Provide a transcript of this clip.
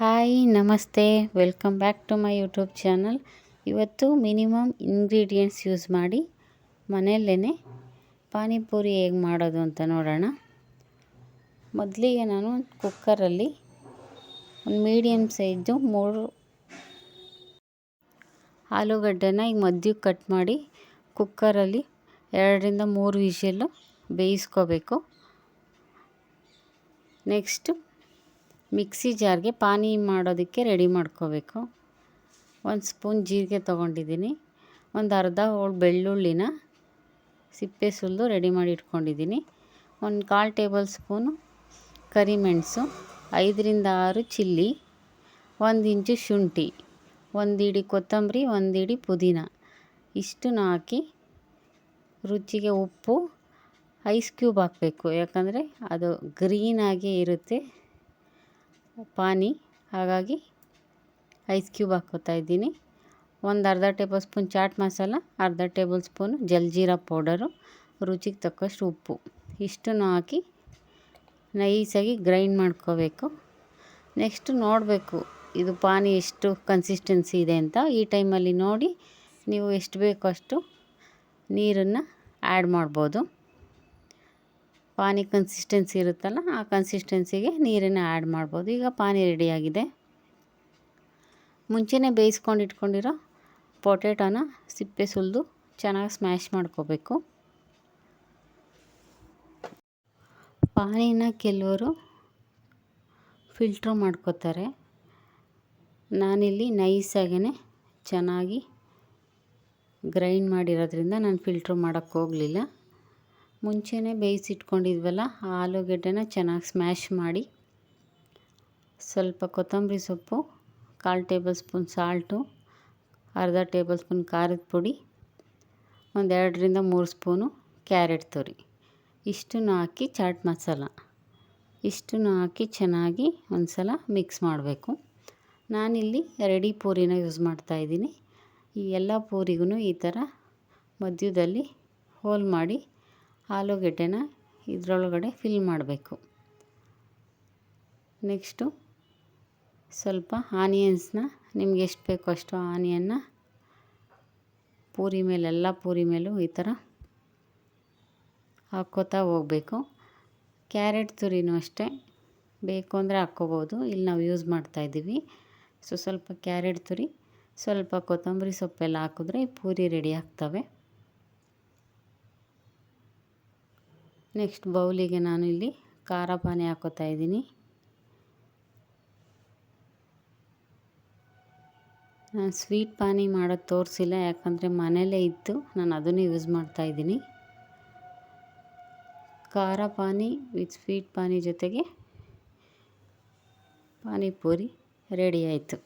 Hi, ನಮಸ್ತೆ. Welcome back to my YouTube channel. ಇವತ್ತು minimum ingredients use ಮಾಡಿ ಮನೆಯಲ್ಲೇ ಪಾನಿಪುರಿ ಹೇಗೆ ಮಾಡೋದು ಅಂತ ನೋಡೋಣ. ಮೊದಲಿಗೆ ನಾನು ಕುಕ್ಕರಲ್ಲಿ ಒಂದು ಮೀಡಿಯಮ್ ಸೈಜು ಮೂರು ಆಲೂಗಡ್ಡೆನ ಈಗ ಮಧ್ಯಕ್ಕೆ ಕಟ್ ಮಾಡಿ ಕುಕ್ಕರಲ್ಲಿ ಎರಡರಿಂದ ಮೂರು ವಿಷಲ್ಲು ಬೇಯಿಸ್ಕೋಬೇಕು. ನೆಕ್ಸ್ಟು ಮಿಕ್ಸಿ ಜಾರ್ಗೆ ಪಾನಿ ಮಾಡೋದಕ್ಕೆ ರೆಡಿ ಮಾಡ್ಕೋಬೇಕು. ಒಂದು ಸ್ಪೂನ್ ಜೀರಿಗೆ ತೊಗೊಂಡಿದ್ದೀನಿ. ಒಂದು ಅರ್ಧ ಹೋಳು ಬೆಳ್ಳುಳ್ಳಿನ ಸಿಪ್ಪೆ ಸುಲಿದು ರೆಡಿ ಮಾಡಿ ಇಟ್ಕೊಂಡಿದ್ದೀನಿ. ಒಂದು ಕಾಲು ಟೇಬಲ್ ಸ್ಪೂನು ಕರಿಮೆಣಸು, ಐದರಿಂದ ಆರು ಚಿಲ್ಲಿ, ಒಂದು ಇಂಚು ಶುಂಠಿ, ಒಂದು ಇಡಿ ಕೊತ್ತಂಬರಿ, ಒಂದು ಇಡಿ ಪುದೀನ. ಇಷ್ಟನ್ನು ಹಾಕಿ ರುಚಿಗೆ ಉಪ್ಪು ಐಸ್ ಕ್ಯೂಬ್ ಹಾಕಬೇಕು. ಯಾಕಂದರೆ ಅದು ಗ್ರೀನಾಗಿ ಇರುತ್ತೆ. ಪಾನಿ, ಹಾಗಾಗಿ ಐಸ್ ಕ್ಯೂಬ್ ಹಾಕ್ಕೋತಾ ಇದ್ದೀನಿ. ಒಂದು ಅರ್ಧ ಟೇಬಲ್ ಸ್ಪೂನ್ ಚಾಟ್ ಮಸಾಲ, ಅರ್ಧ ಟೇಬಲ್ ಸ್ಪೂನು ಜಲ್ಜೀರಾ ಪೌಡರು, ರುಚಿಗೆ ತಕ್ಕಷ್ಟು ಉಪ್ಪು. ಇಷ್ಟನ್ನು ಹಾಕಿ ನೈಸಾಗಿ ಗ್ರೈಂಡ್ ಮಾಡ್ಕೋಬೇಕು. ನೆಕ್ಸ್ಟು ನೋಡಬೇಕು ಇದು ಪಾನಿ ಎಷ್ಟು ಕನ್ಸಿಸ್ಟೆನ್ಸಿ ಇದೆ ಅಂತ. ಈ ಟೈಮಲ್ಲಿ ನೋಡಿ ನೀವು ಎಷ್ಟು ಬೇಕೋ ಅಷ್ಟು ನೀರನ್ನು ಆ್ಯಡ್ ಮಾಡ್ಬೋದು. ಪಾನಿ ಕನ್ಸಿಸ್ಟೆನ್ಸಿ ಇರುತ್ತಲ್ಲ, ಆ ಕನ್ಸಿಸ್ಟೆನ್ಸಿಗೆ ನೀರನ್ನು ಆ್ಯಡ್ ಮಾಡ್ಬೋದು. ಈಗ ಪಾನಿ ರೆಡಿಯಾಗಿದೆ ಮುಂಚೆನೇ ಬೇಯಿಸ್ಕೊಂಡು ಇಟ್ಕೊಂಡಿರೋ ಪೊಟ್ಯಾಟೋನ ಸಿಪ್ಪೆ ಸುಲಿದು ಚೆನ್ನಾಗಿ ಸ್ಮ್ಯಾಶ್ ಮಾಡ್ಕೋಬೇಕು. ಪಾನಿನ ಕೆಲವರು ಫಿಲ್ಟ್ರ್ ಮಾಡ್ಕೋತಾರೆ. ನಾನಿಲ್ಲಿ ನೈಸಾಗೇ ಚೆನ್ನಾಗಿ ಗ್ರೈಂಡ್ ಮಾಡಿರೋದ್ರಿಂದ ನಾನು ಫಿಲ್ಟ್ರ್ ಮಾಡೋಕ್ಕೆ ಹೋಗಲಿಲ್ಲ. ಮುಂಚೆನೇ ಬೇಯಿಸಿಟ್ಕೊಂಡಿದ್ವಲ್ಲ, ಆ ಆಲೂಗೆಡ್ಡೆನ ಚೆನ್ನಾಗಿ ಸ್ಮ್ಯಾಶ್ ಮಾಡಿ. ಸ್ವಲ್ಪ ಕೊತ್ತಂಬರಿ ಸೊಪ್ಪು, ಕಾಲು ಟೇಬಲ್ ಸ್ಪೂನ್ ಸಾಲ್ಟು, ಅರ್ಧ ಟೇಬಲ್ ಸ್ಪೂನ್ ಖಾರದ ಪುಡಿ ಒಂದೆರಡರಿಂದ ಮೂರು ಸ್ಪೂನು ಕ್ಯಾರೆಟ್ ತುರಿ. ಇಷ್ಟನ್ನು ಹಾಕಿ ಚಾಟ್ ಮಸಾಲ. ಇಷ್ಟನ್ನು ಹಾಕಿ ಚೆನ್ನಾಗಿ ಒಂದು ಸಲ ಮಿಕ್ಸ್ ಮಾಡಬೇಕು. ನಾನಿಲ್ಲಿ ರೆಡಿ ಪೂರಿನ ಯೂಸ್ ಮಾಡ್ತಾಯಿದ್ದೀನಿ ಈ ಎಲ್ಲ ಪೂರಿಗೂ ಈ ಥರ ಮಧ್ಯದಲ್ಲಿ ಹೋಲ್ ಮಾಡಿ ಆಲೂಗೆಡ್ಡೆನ ಇದರೊಳಗಡೆ ಫಿಲ್ ಮಾಡಬೇಕು. ನೆಕ್ಸ್ಟು ಸ್ವಲ್ಪ ಆನಿಯನ್ಸ್ನ ನಿಮ್ಗೆ ಎಷ್ಟು ಬೇಕೋ ಅಷ್ಟು ಆನಿಯನ್ನ ಪೂರಿ ಮೇಲೆಲ್ಲ ಪೂರಿ ಮೇಲೂ ಈ ಥರ ಹಾಕ್ಕೋತಾ ಹೋಗಬೇಕು. ಕ್ಯಾರೆಟ್ ತುರಿನೂ ಅಷ್ಟೇ, ಬೇಕು ಅಂದರೆ ಹಾಕ್ಕೋಬೋದು, ಇಲ್ಲಿ ನಾವು ಯೂಸ್ ಮಾಡ್ತಾಯಿದ್ದೀವಿ ಸೊ ಸ್ವಲ್ಪ ಕ್ಯಾರೆಟ್ ತುರಿ, ಸ್ವಲ್ಪ ಕೊತ್ತಂಬರಿ ಸೊಪ್ಪೆಲ್ಲ ಹಾಕಿದ್ರೆ ಪೂರಿ ರೆಡಿ ಆಗ್ತವೆ. ನೆಕ್ಸ್ಟ್ ಬೌಲಿಗೆ ನಾನು ಇಲ್ಲಿ ಖಾರ ಪಾನಿ ಹಾಕೋತಾ ಇದ್ದೀನಿ. ನಾನು ಸ್ವೀಟ್ ಪಾನಿ ಮಾಡೋದು ತೋರಿಸಿಲ್ಲ, ಯಾಕಂದರೆ ಮನೆಯಲ್ಲೇ ಇತ್ತು, ನಾನು ಅದನ್ನೇ ಯೂಸ್ ಮಾಡ್ತಾ ಇದ್ದೀನಿ. ಖಾರ ಪಾನಿ ವಿತ್ ಸ್ವೀಟ್ ಪಾನಿ ಜೊತೆಗೆ ಪಾನಿಪೂರಿ ರೆಡಿ ಆಯಿತು.